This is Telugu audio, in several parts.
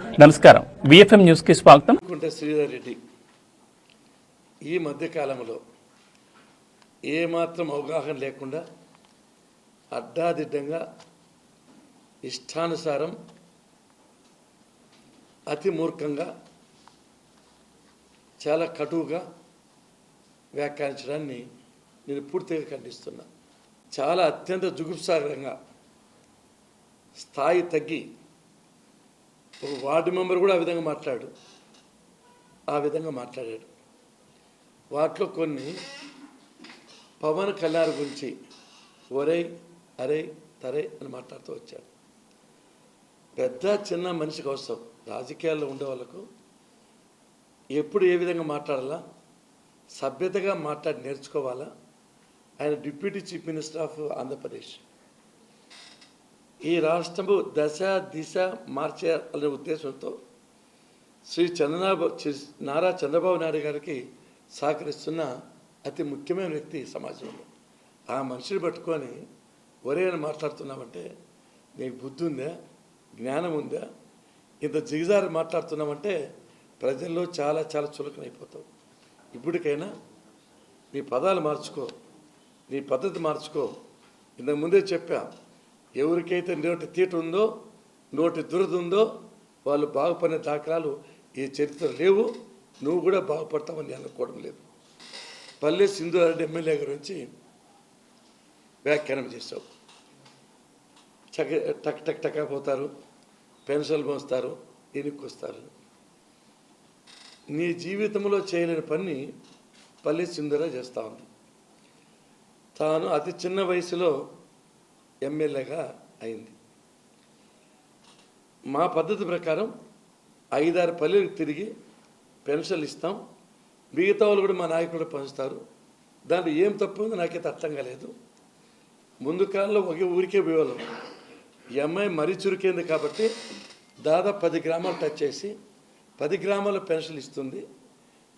నమస్కారం. విఎఫ్ఎం న్యూస్కి స్వాగతం. శ్రీధర్ రెడ్డి ఈ మధ్యకాలంలో ఏమాత్రం అవగాహన లేకుండా అడ్డాదిడ్డంగా ఇష్టానుసారం అతి మూర్ఖంగా చాలా కటువుగా వ్యాఖ్యానించడాన్ని నేను పూర్తిగా ఖండిస్తున్నా. చాలా అత్యంత జుగుప్సాగరంగా స్థాయి తగ్గి ఒక వార్డు మెంబర్ కూడా ఆ విధంగా మాట్లాడు. ఆ విధంగా మాట్లాడాడు. వాటిలో కొన్ని పవన్ కళ్యాణ్ గురించి ఒరే అరే తరే అని మాట్లాడుతూ వచ్చాడు. పెద్ద చిన్న మనిషికి అవసరం. రాజకీయాల్లో ఉండే వాళ్ళకు ఎప్పుడు ఏ విధంగా మాట్లాడాలా? సభ్యతగా మాట్లాడి నేర్చుకోవాలా? ఆయన deputy chief minister of Andhra Pradesh. ఈ రాష్ట్రము దశ దిశ మార్చాలనే ఉద్దేశంతో శ్రీ చంద్రబాబు నారా చంద్రబాబు నాయుడు గారికి సహకరిస్తున్న అతి ముఖ్యమైన వ్యక్తి సమాజంలో. ఆ మనిషిని పట్టుకొని ఒరే అని మాట్లాడుతున్నామంటే నీకు బుద్ధి ఉందా? జ్ఞానం ఉందా? ఇంత జిగజారి మాట్లాడుతున్నామంటే ప్రజల్లో చాలా చాలా చులకనైపోతావు. ఇప్పటికైనా నీ పదాలు మార్చుకో నీ పద్ధతి మార్చుకో. ఇంతకు ముందే చెప్పా ఎవరికైతే నోటి తీట ఉందో నోటి దురద ఉందో వాళ్ళు బాగుపడిన దాఖలాలు ఈ చరిత్ర లేవు. నువ్వు కూడా బాగుపడతావని అనుకోవడం లేదు. పల్లె సింధురెడ్డి ఎమ్మెల్యే గురించి వ్యాఖ్యానం చేశావు. చక టక్ టక్ టక్ పోతారు పెన్షన్లు మోస్తారు వస్తారు నీ జీవితంలో చేయలేని పని పల్లె సింధురా చేస్తూ ఉంది. తాను అతి చిన్న వయసులో ఎమ్మెల్యేగా అయింది. మా పద్ధతి ప్రకారం ఐదారు పల్లెలకు తిరిగి పెన్షన్లు ఇస్తాం. మిగతా వాళ్ళు కూడా మా నాయకులు పంచుతారు. దాంట్లో ఏం తప్పు ఉందో నాకైతే అర్థం కాలేదు. ముందు కాలంలో ఒకే ఊరికే పోయేవాళ్ళం. ఈ అమ్మాయి మరీ చురుకైంది కాబట్టి దాదాపు పది గ్రామాలు టచ్ చేసి పది గ్రామాల పెన్షన్లు ఇస్తుంది.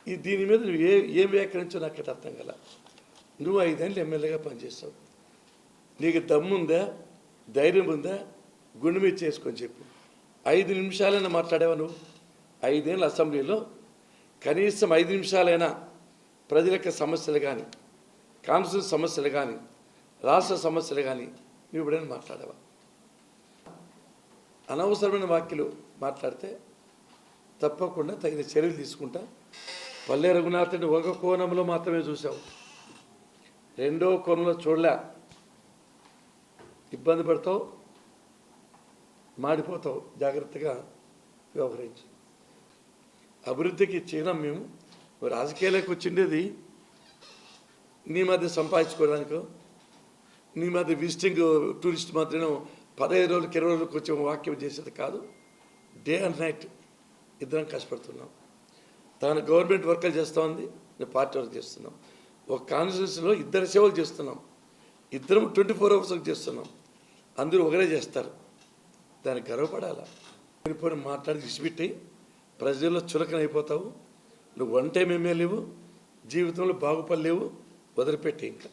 ఈ దీని మీద నువ్వు ఏ ఏం వ్యాఖ్యానించో నాకైతే అర్థం కల. నువ్వు ఐదేళ్ళు ఎమ్మెల్యేగా పనిచేస్తావు. నీకు దమ్ముందా? ధైర్యం ఉందా గుండె మీద చేసుకొని చెప్పు. ఐదు నిమిషాలైనా మాట్లాడేవా నువ్వు? ఐదేళ్ళు అసెంబ్లీలో. కనీసం ఐదు నిమిషాలైనా ప్రజల యొక్క సమస్యలు కానీ కాన్స్టిట్యూన్ సమస్యలు కానీ రాష్ట్ర సమస్యలు కానీ నువ్వు ఎప్పుడైనా మాట్లాడావా? అనవసరమైన వ్యాఖ్యలు మాట్లాడితే తప్పకుండా తగిన చర్యలు తీసుకుంటా. పల్లె రఘునాథుని ఒక కోణంలో మాత్రమే చూసావు రెండో కోణంలో చూడలే. ఇబ్బంది పడతావు మాడిపోతావు జాగ్రత్తగా వ్యవహరించు. అభివృద్ధికి చేయడం మేము. రాజకీయాలకు వచ్చిండేది నీ మధ్య సంపాదించుకోవడానికి నీ మధ్య విజిటింగ్ టూరిస్ట్ మాత్రం పదహైదు రోజులకి ఇరవై రోజులకు వచ్చే వాక్యం చేసేది కాదు. డే అండ్ నైట్ ఇద్దరం కష్టపడుతున్నాం. తాను గవర్నమెంట్ వర్కలు చేస్తూ ఉంది నేను పార్టీ వర్క్ చేస్తున్నాం. ఒక కాన్స్టిట్యూన్సీలో ఇద్దరు సేవలు చేస్తున్నాం. ఇద్దరం ట్వంటీ ఫోర్ అవర్స్ చేస్తున్నాం. అందరూ ఒకరే చేస్తారు. దానికి గర్వపడాలా? పోయి మాట్లాడి విసిపెట్టి ప్రజల్లో చులకన అయిపోతావు. నువ్వు వన్ టైం ఎమ్మెల్యేవు జీవితంలో బాగుపడలేవు వదిలిపెట్టి ఇంకా.